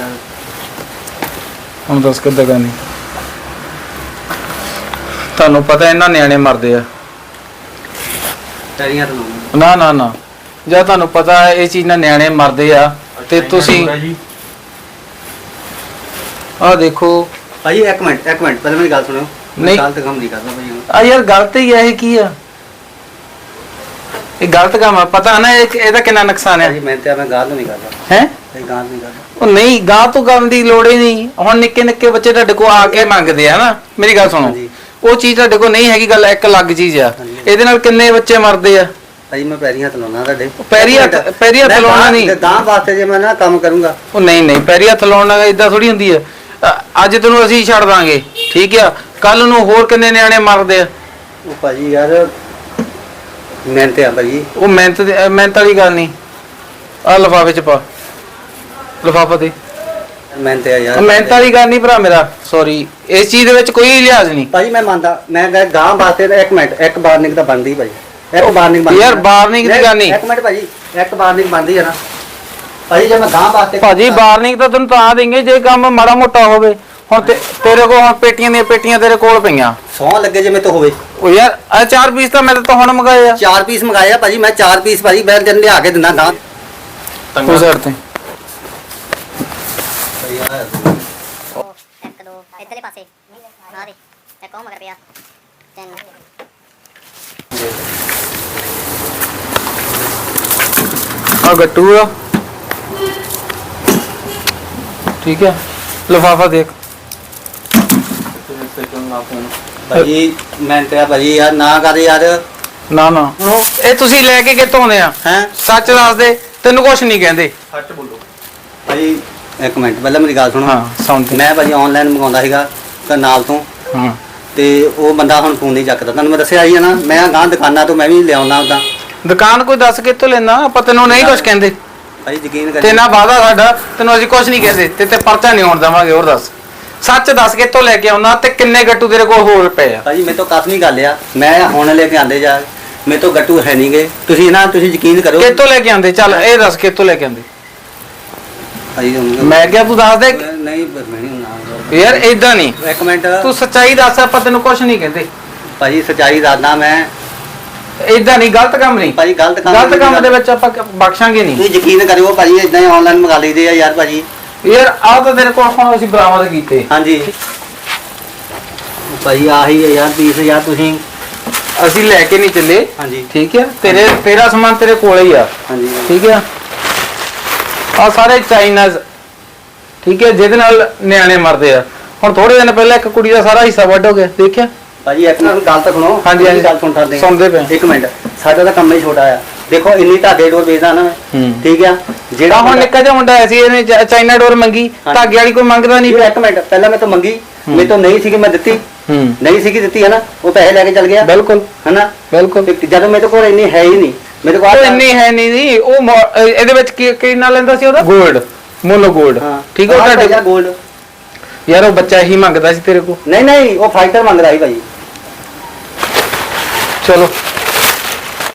ਯਾਰ। ਹੁਣ ਦੱਸ ਕਿੱਦਾਂ ਕਰਨੀ? ਤੁਹਾਨੂੰ ਪਤਾ ਇਹਨਾਂ ਨਿਆਣੇ ਮਰਦੇ ਆ। ਟੈਰੀਆਂ ਤੋਂ ਨਾ ਨਾ ਨਾ। ਜਾਂ ਤੁਹਾਨੂੰ ਪਤਾ ਹੈ ਇਹ ਚੀਜ਼ ਨਾਲ ਨਿਆਣੇ ਮਰਦੇ ਆ ਤੇ ਤੁਸੀਂ ਆਹ ਦੇਖੋ। ਭਾਈ ਇੱਕ ਮਿੰਟ ਇੱਕ ਮਿੰਟ। ਪਹਿਲਾਂ ਮੇਰੀ ਗੱਲ ਸੁਣੋ ਨਹੀਂ। ਗਲਤ ਕੰਮ ਨਹੀਂ ਕਰਦਾ ਭਾਈ ਹੁਣ। ਆ ਯਾਰ ਗਲਤ ਹੀ ਹੈ ਇਹ ਕੀ ਆ? ਇਹ ਗਲਤ ਕੰਮ ਆ। ਪਤਾ ਨਾ ਇਹ ਇਹਦਾ ਕਿੰਨਾ ਨੁਕਸਾਨ ਹੈ ਭਾਜੀ ਮੈਂ ਤੇ ਮੈਂ ਗਲਤ ਨਹੀਂ ਕਰਦਾ। ਹੈ? ਉਹ ਨਹੀਂ ਗਾਂ ਤੋਂ ਕਰਨ ਦੀ ਲੋੜ ਹੀ ਨਹੀਂ। ਹੁਣ ਨਿੱਕੇ ਨਿੱਕੇ ਬੱਚੇ ਤੁਹਾਡੇ ਕੋਲ ਆ ਕੇ ਮੰਗਦੇ ਆ ਨਾ ਮੇਰੀ ਗੱਲ ਸੁਣੋ। ਹਾਂਜੀ। ਉਹ ਚੀਜ਼ ਤੁਹਾਡੇ ਕੋਲ ਨਹੀਂ ਹੈਗੀ ਗੱਲ ਇੱਕ ਅਲੱਗ ਚੀਜ਼ ਆ। ਹਾਂਜੀ। ਇਹਦੇ ਨਾਲ ਕਿੰਨੇ ਬੱਚੇ ਮਰਦੇ ਆ? ਭਾਈ ਮੈਂ ਪੈਰੀ ਹੱਥ ਲਾਉਣਾ ਤੁਹਾਡੇ। ਪੈਰੀਂ ਹੱਥ- ਪੈਰੀਂ ਹੱਥ ਮੈਂ ਲਾਉਣਾ ਨਹੀਂ। ਗਾਂ ਵਾਸਤੇ ਜੇ ਮੈਂ ਨਾ ਕੰਮ ਕਰੂੰਗਾ। ਉਹ ਨਹੀਂ ਨਹੀਂ ਪੈਰੀ ਹੱਥ ਲਾਉਣ ਨਾਲ ਇਦਾਂ ਥੋੜੀ ਹੁੰਦੀ ਅ- ਅੱਜ ਤੈਨੂੰ ਅਸੀਂ ਛੱਡ ਦਾਂਗੇ ਠੀਕ ਆ? ਕੱਲ ਨੂੰ ਹੋਰ ਕਿੰਨੇ ਨਿਆਣੇ ਮਰਦੇ ਆ? ਉਹ ਭਾਜੀ ਯਾਰ ਮਿਹਨਤ ਆ ਭਾਜੀ। ਉਹ ਮਿਹਨਤ ਦੀ- ਅ, ਮਿਹਨਤ ਵਾਲੀ ਗੱਲ ਨਹੀਂ। ਆ ਲਫਾਫੇ ਚ ਪਾ। ਲਫਾਫਾ ਦੇ। ਮਿਹਨਤ ਆ ਯਾਰ। ਮਿਹਨਤ ਵਾਲੀ ਗੱਲ ਨਹੀਂ ਭਰਾ ਮੇਰਾ ਸੌਰੀ ਇਸ ਚੀਜ਼ ਦੇ ਵਿੱਚ ਕੋਈ ਲਿਹਾਜ਼ ਨਹੀਂ। ਭਾਜੀ ਮੈਂ ਮੰਨਦਾ ਮੈਂ ਕਿਹਾ ਗਾਂ ਵਾਸਤੇ ਤਾਂ ਇੱਕ ਮਿੰਟ ਇੱਕ ਵਾਰਨਿੰਗ ਤਾਂ ਬਣਦੀ ਭਾਜੀ ਇੱਕ ਵਾਰਨਿੰਗ ਬਣਦੀ ਯਾਰ, warning ਦੀ ਗੱਲ ਨਹੀਂ। ਇੱਕ ਮਿੰਟ ਭਾਜੀ ਇੱਕ ਵਾਰਨਿੰਗ ਬਣਦੀ ਹੈ ਨਾ। ਭਾਜੀ ਜੇ ਮੈਂ ਗਾਂ ਵਾਸਤੇ ਭਾਜੀ ਵਾਰਨਿੰਗ ਤਾਂ ਤੈਨੂੰ ਤਾਂ ਦੇਂਗੇ ਜੇ ਕੰਮ ਮਾੜਾ ਮੋਟਾ ਹੋਵੇ। ਹੁਣ ਤੇ- ਤੇਰੇ ਕੋਲ ਹੁਣ ਪੇਟੀਆਂ ਦੀਆਂ ਪੇਟੀਆਂ ਤੇਰੇ ਕੋਲ ਪਈਆਂ। ਸੌ ਲੱਗੇ ਜੇ ਮੈਂ ਤੋਂ ਹੋਵੇ। ਉਹ ਯਾਰ ਆ ਚਾਰ ਪੀਸ ਤਾਂ ਮੈਂ ਤਾਂ ਹੁਣ ਮੰਗਾਏ ਆ। ਚਾਰ ਪੀਸ ਮੰਗਾਏ ਆ ਭਾਜੀ ਮੈਂ ਚਾਰ ਪੀਸ ਭਾਜੀ ਮੈਂ ਜਨ ਲਿਆ ਕੇ ਦਿੰਦਾ ਗਾਂ। ਉਹ ਸਾਈਡ ਤੇ। ਉਹ ਇੱਕ ਦੋ ਇੱਧਰਲੇ ਪਾਸੇ। ਆ ਦੇ ਇੱਕ ਉਹ ਮਗਰ ਪਿਆ। ਤਿੰਨ। ਆ ਗੱਟੂ ਆ। ਠੀਕ ਹੈ ਲਫਾਫਾ ਦੇਖ। ਭਾਜੀ ਮੈਂ ਤੇ ਭਾਜੀ ਯਾਰ ਨਾ ਕਰ ਯਾਰ। ਨਾ ਨਾ। ਇਹ ਤੁਸੀਂ ਲੈ ਕੇ ਕਿੱਥੋਂ ਆਉਂਦੇ ਆ? ਹੈ? ਸੱਚ ਦੱਸ ਦੇ ਤੈਨੂੰ ਕੁਝ ਨਹੀਂ ਕਹਿੰਦੇ। ਭਾਜੀ ਇੱਕ ਮਿੰਟ ਪਹਿਲਾਂ ਮੇਰੀ ਗੱਲ ਸੁਣੋ। ਹਾਂ ਸਾਊਂਡ ਤੇ ਮੈਂ ਭਾਜੀ ਆਨਲਾਈਨ ਮੰਗਾਉਂਦਾ ਸੀਗਾ ਕਰਨਾਲ ਤੋਂ। ਹਾਂ। ਤੇ ਉਹ ਬੰਦਾ ਹੁਣ ਫੋਨ ਨਹੀਂ ਚੱਕਦਾ। ਤੁਹਾਨੂੰ ਮੈਂ ਦੱਸਿਆ ਹੀ ਆ ਨਾ ਮੈਂ ਗਾਂ ਦੁਕਾਨਾਂ ਤੋਂ ਮੈਂ ਵੀ ਲਿਆਉਣਾ ਉਦਾਂ ਦੁਕਾਨ ਕੋਈ ਦੱਸ ਕਿੱਥੋਂ ਲੈਣਾ ਆਪਾਂ ਤੈਨੂੰ ਨਹੀਂ ਕੁਝ ਕਹਿੰਦੇ। ਭਾਈ ਯਕੀਨ ਤੇ ਕਰੀ ਨਾ ਵਾਦਾ ਸਾਡਾ ਤੈਨੂੰ ਅਸੀਂ ਕੁਝ ਨਹੀਂ ਕਹਿੰਦੇ। ਤੇ ਤੇ ਪਰਚਾ ਨਹੀਂ ਹੋਣ ਦੇਵਾਂਗੇ ਹੋਰ ਦੱਸ। ਸੱਚ ਦੱਸ ਕਿੱਥੋਂ ਲੈ ਕੇ ਆਉਣਾ ਤੇ ਕਿੰਨੇ ਗੱਟੂ ਤੇਰੇ ਕੋਲ ਹੋਰ ਪਏ ਆ? ਭਾਜੀ ਮੇਰੇ ਤੋਂ ਨਹੀਂ ਗੱਲ ਆ। ਮੈਂ ਹੁਣ ਲੈ ਕੇ ਆਂਦੇ ਜਾ ਮੇਰੇ ਤੋਂ ਗੱਟੂ ਹੈ ਨਹੀਂਗੇ ਤੁਸੀਂ ਨਾ ਤੁਸੀਂ ਯਕੀਨ ਕਰੋ। ਕਿੱਥੋਂ ਲੈ ਕੇ ਆਂਦੇ ਚੱਲ ਇਹ ਦੱਸ ਕਿੱਥੋਂ ਲੈ ਕੇ ਆਂਦੇ ਹੁਣ ਮੈਂ ਕਿਹਾ ਤੂੰ ਦੱਸ ਦੇ। ਨਹੀਂ ਪਰ ਮੈਂ ਨਹੀਂ ਯਾਰ ਇਦਾਂ ਨਹੀਂ। ਇੱਕ ਮਿੰਟ। ਤੂੰ ਸੱਚਾਈ ਦੱਸ ਆਪਾਂ ਤੈਨੂੰ ਕੁਝ ਨਹੀਂ ਕਹਿੰਦੇ। ਭਾਜੀ ਸਚਾਈ ਦੱਸਦਾ ਮੈਂ। ਇਦਾਂ ਨਹੀਂ ਗਲਤ ਕੰਮ ਨਹੀਂ। ਭਾਜੀ ਗਲਤ ਕੰਮ ਗਲਤ ਕੰਮ ਦੇ ਵਿੱਚ ਆਪਾਂ ਬਖਸ਼ਾਂਗੇ ਨਹੀਂ। ਤੁਸੀਂ ਯਕੀਨ ਕਰਿਓ ਭਾਜੀ ਇਦਾਂ ਹੀ ਆਨਲਾਈਨ ਮੰਗਾ ਲਈਦੇ ਆ ਯਾਰ ਭਾਜੀ। ਯਾਰ ਆਹ ਤਾਂ ਤੇਰੇ ਕੋਲ ਹੁਣ ਅਸੀਂ ਬਰਾਮਦ ਕੀਤੇ। ਹਾਂਜੀ। ਭਾਜੀ ਆਹੀ ਹੈ ਯਾਰ 20000 ਤੁਸੀਂ। ਅਸੀਂ ਲੈ ਕੇ ਨਹੀਂ ਚੱਲੇ। ਹਾਂਜੀ। ਠੀਕ ਹੈ ਤੇਰੇ ਤੇਰਾ ਸਮਾਨ ਤੇਰੇ ਕੋਲ ਹੀ ਆ। ਹਾਂਜੀ। ਠੀਕ ਹੈ ਆ ਸਾਰੇ ਚਾਈਨਾਜ਼ ਠੀਕ ਹੈ ਜਿਹਦੇ ਨਾਲ ਨਿਆਣੇ ਮਰਦੇ ਆ। ਹੁਣ ਥੋੜੇ ਦਿਨ ਪਹਿਲਾਂ ਇੱਕ ਕੁੜੀ ਦਾ ਸਾਰਾ ਹਿੱਸਾ ਵੱਢ ਹੋ ਗਿਆ ਦੇਖਿਆ? ਭਾਜੀ ਇੱਕ ਮਿੰਟ ਗੱਲ ਤਾਂ ਸੁਣੋ ਹਾਂਜੀ, ਹਾਂਜੀ। ਗੱਲ ਸੁਣ ਸਕਦੇ ਸੁਣਦੇ ਪਏ। ਇੱਕ ਮਿੰਟ ਸਾਡਾ ਤਾਂ ਕੰਮ ਹੀ ਛੋਟਾ ਆ। ਦੇਖੋ ਇੰਨੀ ਧਾਗੇ ਡੋਰ ਵੇਚਦਾ ਨਾ ਮੈਂ ਹੂੰ। ਠੀਕ ਆ? ਜਿਹੜਾ ਹੁਣ ਨਿੱਕਾ ਜਿਹਾ ਮੁੰਡਾ ਆਇਆ ਸੀ ਇਹਨੇ ਚਾ- ਚਾਈਨਾ ਡੋਰ ਮੰਗੀ ਹਾਂਜੀ। ਧਾਗੇ ਵਾਲੀ ਕੋਈ ਮੰਗਦਾ ਨਹੀਂ। ਨਹੀਂ ਇੱਕ ਮਿੰਟ ਪਹਿਲਾਂ ਮੈਂ ਤਾਂ ਮੰਗੀ ਮੇਰੇ ਤੋਂ ਨਹੀਂ ਸੀਗੀ ਮੈਂ ਦਿੱਤੀ। ਹੂੰ। ਨਹੀਂ ਸੀਗੀ ਦਿੱਤੀ ਹੈ ਨਾ ਉਹ ਪੈਸੇ ਲੈ ਕੇ ਚਲ ਗਿਆ। ਬਿਲਕੁਲ। ਹਨਾ? ਬਿਲਕੁਲ। ਤੇ ਜਦੋਂ ਮੇਰੇ ਕੋਲ ਇੰਨੀ ਹੈ ਹੀ ਨਹੀਂ ਮੇਰੇ ਕੋਲ ਉਹ ਇੰਨੀ ਹੈ ਨਹੀਂ ਜੀ ਉਹ ਮੋ- ਅਹ ਇਹਦੇ ਵਿੱਚ ਕੀ ਕਿੰਨਾ ਲੈਂਦਾ ਸੀ ਉਹਦਾ? 골ਡ ਮੋਨੋ 골ਡ ਠੀਕ ਹੈ ਉਹ ਤੁਹਾਡੇ ਗੋਲਡ। ਯਾਰ ਉਹ ਬੱਚਾ ਹੀ ਮੰਗਦਾ ਸੀ ਤੇਰੇ ਕੋਲ। ਨਹੀਂ ਨਹੀਂ ਉਹ ਫਾਈਟਰ ਮੰਗ ਰਿਹਾ ਸੀ ਭਾਈ। ਚਲੋ।